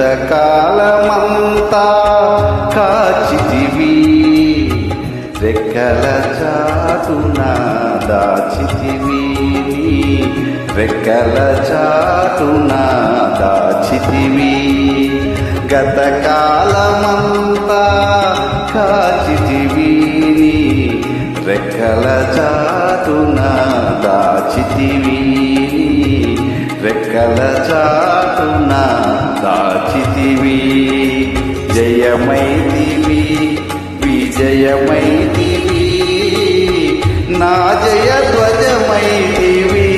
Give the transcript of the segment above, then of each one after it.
గతకాలమంతా కాచితివి. రెక్కల చాటున దాచితివి రెక్కల చాటున దాచితివి. గతకాలమంతా కాచితివి రెక్కల చాటున దాచితివి రెక్కల చాటు దాచితివి జయమైతివి విజయమైతివి. నా జయ ధ్వజమైతివి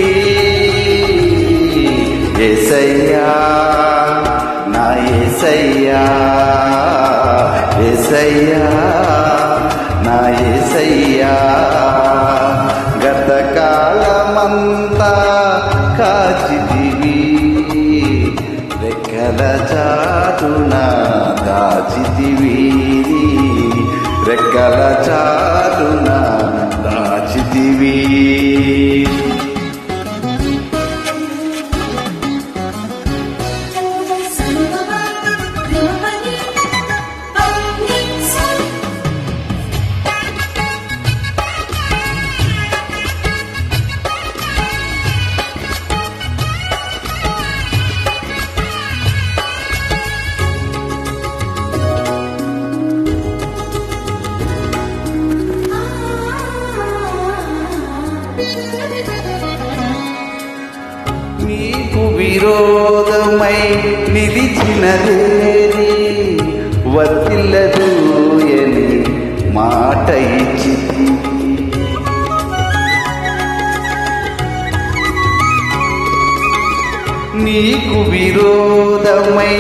ఎసయ్యా నా ఎసయ్యా ఎసయ్యా నా ఎసయ్యా గతకాలమంతా కాచి రెక్కల చాటున దాచితివి రెక్కల చాటున దాచితివి విరోధమై నిలిచినదేని వర్తిల్లదు అని మాట ఇచ్చి నీకు విరోధమై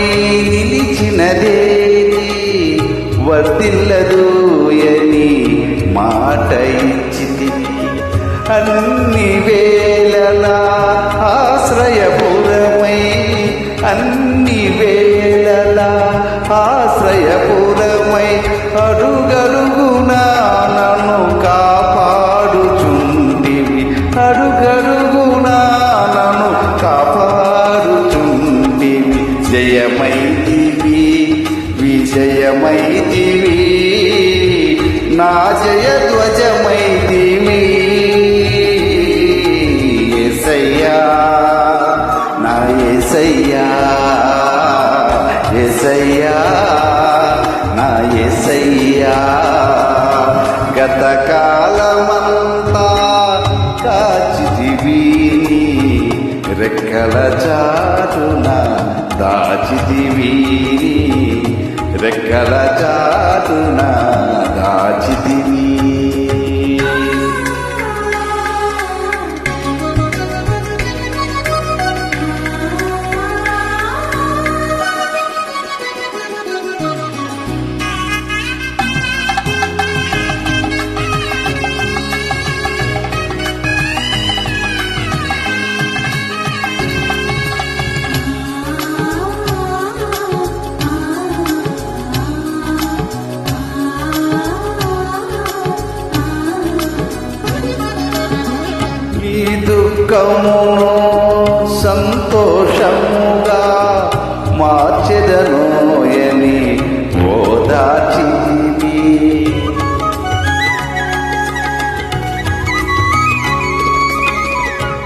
నిలిచినదేని వర్తిల్లదు అని మాట ఇచ్చి అన్ని వే అన్ని వేళల ఆశ్రయపురమై అడుగడుగునా నన్ను కాపాడుచుంటివి అడుగడుగునా నన్ను కాపాడుచుంటివి జయమైతివి విజయమైతివి. నా జయ ధ్వజమైతివి ఎసయ్యా ఎసయ్యా ఎసయ్యా నా ఎసయ్యా. గతకాలమంతా కాచితివి రెక్కల చాటున దాచిదివి రెక్కల చాటున దాచితివి దుఃఖమును సంతోషముగా మార్చెదను ఓదాచివి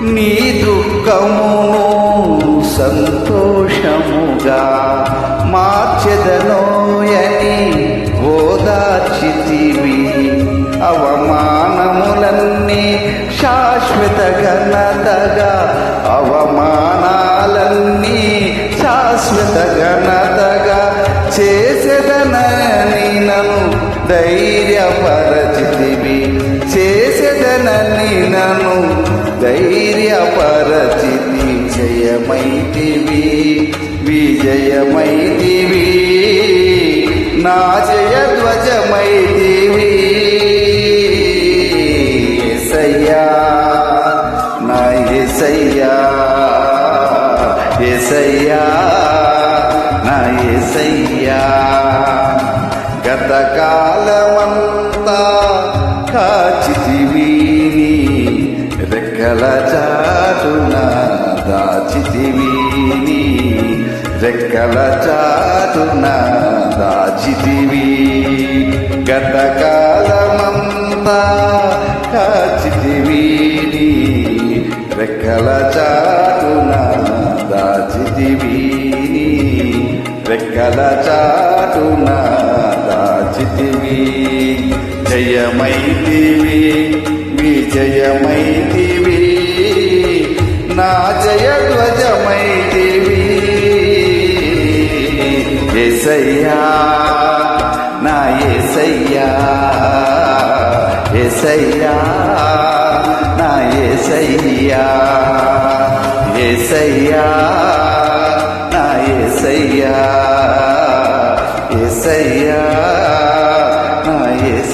నీ దుఃఖమును సంతోషముగా మార్చెదనోయని ఓదాచితివి అవమానములన్నీ ఘనతగా అవమానాలన్నీ శాశ్వత ఘనతగా చేసేదనని నన్ను ధైర్యపరచితివి. చేసేదనని నన్ను ధైర్యపరచితి. జయమైతివి విజయమైతివి. నా జయ గతకాలమంతా కాచితివి రెక్కల చాటున దాచితివి రెక్కల చాటున దాచితివి. గతకాలమంతా కాచితివి రెక్కల చాటున దాచితివి రెక్కల చాటున దాచితివి జయమైతివి. విజయమైతివి నా జయ ధ్వజమైతివి ఎసయ్యా నా ఎసయ్యా ఎసయ్యా నా ఎసయ్యా ఎసయ్యా నా ఎసయ్యా ఎసయ్యా